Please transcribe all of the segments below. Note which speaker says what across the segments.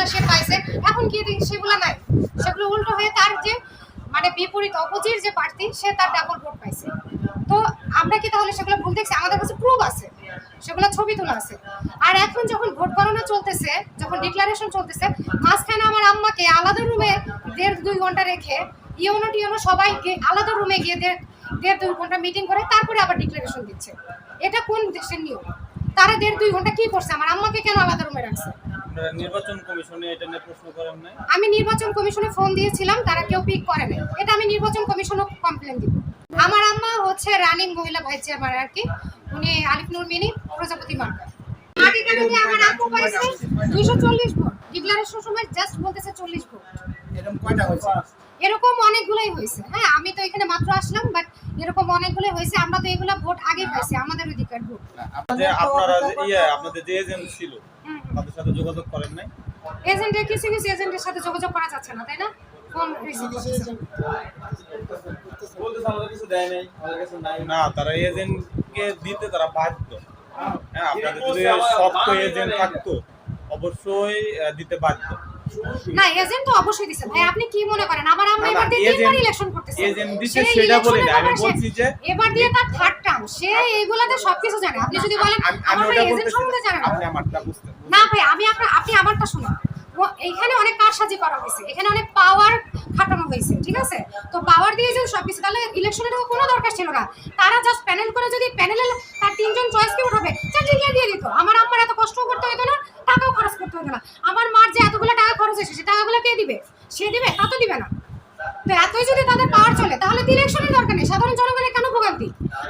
Speaker 1: যেগুলো সে পাইছে। এখন কি সেগুলো নাই? সেগুলো উল্টো হয়ে তার যে মানে বিপরীত অপোজিট যে প্রার্থী, সে তার ডাবল ভোট পাইছে। তো আমরা কি তাহলে সেগুলো ভুল দেখছি? আমাদের কাছে প্রুফ আছে। সেগুলো ছবি তোলা আছে। আর এখন যখন ভোট গণনা চলতেছে, যখন ডিক্লারেশন চলতেছে, মাঝখানে আমার আম্মাকে আলাদা রুমে দেড় দুই ঘণ্টা রেখে ইউনো টিউনো সবাইকে আলাদা রুমে গিয়ে দেড় দেড় দুই ঘণ্টা মিটিং করে তারপরে আবার ডিক্লারেশন দিচ্ছে। এটা কোন দেশের নিয়ম? তারা দেড় দুই ঘণ্টা কি করছে? আমার আম্মাকে কেন আলাদা রুমে রাখছে?
Speaker 2: আপনারা নির্বাচন কমিশনে এটা নিয়ে প্রশ্ন করেন নাই?
Speaker 1: আমি নির্বাচন কমিশনে ফোন দিয়েছিলাম তারা কেউ পিক করে নাই। এটা আমি নির্বাচন কমিশনও কমপ্লেন দিব। আমার আম্মা হচ্ছে রানিং মহিলা ভাইস চেয়ারম্যান আর কি। উনি আলিফ নুর মিনি প্রজাপতি মার্কা। আমার পাইছে দুইশো চল্লিশ ভোট। ডিক্লারেশন সময় জাস্ট বলতেছে চল্লিশ ভোট।
Speaker 3: এরকম কয়টা হয়েছে?
Speaker 1: এরকম অনেকগুলোই হয়েছে। হ্যাঁ আমি তো এখানে মাত্র আসলাম বাট এরকম অনেকগুলোই হয়েছে। আমরা তো এগুলো ভোট আগে পাইছি আমাদের অধিকার ভোট।
Speaker 2: আপনারা ইয়ে আপনাদের যে এজেন্ট ছিল তাদের সাথে যোগাযোগ করেন নাই।
Speaker 1: এজেন্টের কিছু কিছু এজেন্টের সাথে যোগাযোগ করা যাচ্ছে না তাই না? ফোন রিসিভ করতেছে।
Speaker 2: না তারা এজেন্টকে দিতে তারা বাধ্য। হ্যাঁ আপনাদের যদি শক্ত এজেন্ট থাকতো অবশ্যই দিতে বাধ্য।
Speaker 1: না এজেন্ট তো অবশ্যই দিছে। ভাই আপনি কি মনে করেন? আমার এবার দিয়ে তিনবার ইলেকশন করতেছে।
Speaker 2: agent দিছে সেটা বলি না, আমি বলছি যে-
Speaker 1: এবার দিয়ে তার থার্ড টার্ম সে এইগুলাতে সবকিছু জানে। আপনি যদি বলেন
Speaker 2: আমি- আমি
Speaker 1: আমার
Speaker 2: ওটা
Speaker 1: এজেন্ট সম্বন্ধে জানেন।
Speaker 2: আপনি আমারটা বুঝতে
Speaker 1: না ভাই আমি আপনার আপনি আমারটা শুনুন। ও এইখানে অনেক কারসাজি করা হয়েছে। এখানে অনেক পাওয়ার খাটানো হয়েছে ঠিক আছে? তো পাওয়ার দিয়ে যদি সবকিছু তাহলে ইলেকশনের কোনো দরকার ছিল না। তারা জাস্ট প্যানেল করে যদি প্যানেলে তার তিনজন চয়েসকে উঠাবে চাকরি দিয়ে দিয়ে দিত। আমার আম্মার এত কষ্ট করতে হতো না। করতে হতো না। আমার মার যে এতগুলো টাকা খরচ হয়েছে সে টাকাগুলো কে দিবে? সে দিবে? তা তো দিবে না। তো এতই যদি তাদের পাওয়ার চলে তাহলে তো ইলেকশনের দরকার নেই। সাধারণ জনগণের কেন ভোগান্তি?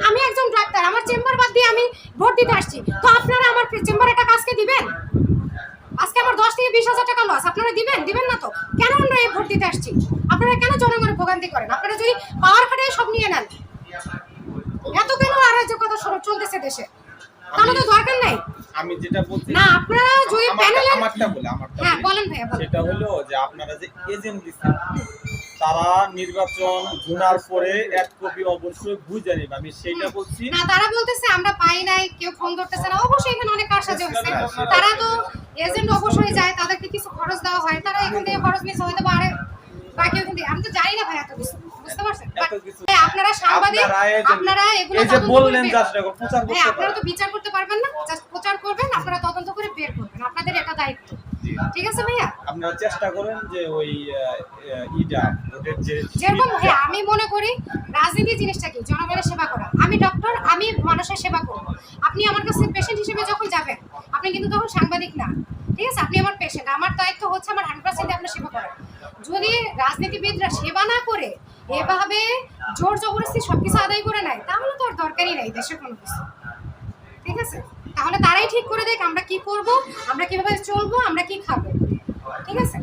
Speaker 1: আমি একজন ডাক্তার আমার চেম্বার বাদ দিয়ে আমি ভোট দিতে আসছি। তো আপনারা আমার চেম্বারে টাকা আজকে দিবেন? আজকে আমার দশ থেকে বিশ হাজার টাকা লস আপনারা দিবেন? দিবেন না তো। কেন আমরা এই ভোট দিতে আসছি? আপনারা কেন জনগণের ভোগান্তি করেন? আপনারা যদি পাওয়ার খাটিয়ে সব নিয়ে নেন। এত কেন অরাজকতা সর- চলতেছে দেশে। তাহলে তো দরকার নাই।
Speaker 2: আমি যেটা বলছি
Speaker 1: না আপনারা যদি প্যানেলে
Speaker 2: আমারটা বলে আমারটা
Speaker 1: হ্যাঁ বলেন ভাইয়া
Speaker 2: সেটা হলো যে আপনারা যে এজেন্ট দিচ্ছেন তারা নির্বাচন পরে এক কপি অবশ্যই বুঝে নেবে। আমি সেইটা বলছি।
Speaker 1: না তারা বলতেছে আমরা পাই নাই কেউ ফোন ধরতেছে না। অবশ্যই এখানে অনেক কারসাজি হয়েছে তারা তো এজেন্ট অবশ্যই যায় তাদেরকে কিছু খরচ দেওয়া হয়। তারা এখান থেকে খরচ নিচ্ছে হয়তো পারে বাকি ওখান থেকে আমি তো জানি না ভাই এত কিছু বুঝতে পারছেন? আপনারা সাংবাদিক
Speaker 2: আপনারা
Speaker 1: আপনারা এগুলো
Speaker 2: এই যে বললেন জাস্ট প্রচার করতে
Speaker 1: আপনারা তো বিচার করতে পারবেন না? জাস্ট আপনাদের এটা দায়িত্ব। ঠিক আছে ভাইয়া?
Speaker 2: আপনারা চেষ্টা করেন যে ওই ইটা ভোটের যে
Speaker 1: যেরকম ভাইয়া আমি মনে করি রাজনীতি জিনিসটা কি? জনগণের সেবা করা। আমি ডক্টর আমি মানুষের সেবা করব। আপনি আমার কাছে পেশেন্ট হিসেবে যখন যাবেন আপনি কিন্তু তখন সাংবাদিক না। ঠিক আছে? আপনি আমার পেশেন্ট আমার দায়িত্ব হচ্ছে আমার হান্ড্রেড পার্সেন্ট আপনার সেবা করা। যদি রাজনীতিবিদরা সেবা না করে এভাবে জোর জবরদস্তি সবকিছু আদায় করে নেয় তাহলে তো আর দরকারই নাই দেশের কোনো কিছু। ঠিক আছে? তাহলে তারাই ঠিক করে দেখ আমরা কি করব আমরা কীভাবে চলবো আমরা কি খাব। ঠিক আছে?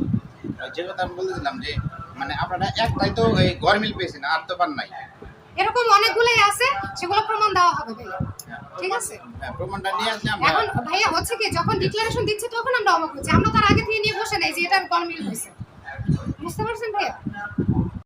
Speaker 3: যে কথা আমি বলতেছিলাম যে মানে আপনারা একটাই তো এই গরমিল পেয়েছেন আর তো পান নাই।
Speaker 1: এরকম অনেকগুলোই আছে সেগুলো প্রমাণ দেওয়া হবে ভাইয়া। ঠিক আছে?
Speaker 3: হ্যাঁ, প্রমাণটা নিয়ে আসলে আমরা
Speaker 1: এখন ভাইয়া হচ্ছে কি যখন ডিক্লারেশন দিচ্ছে তখন আমরা অবাক হচ্ছি। আমরা তার আগে থেকে নিয়ে বসে নাই যে এটা গরমিল হয়েছে। বুঝতে পারছেন ভাইয়া?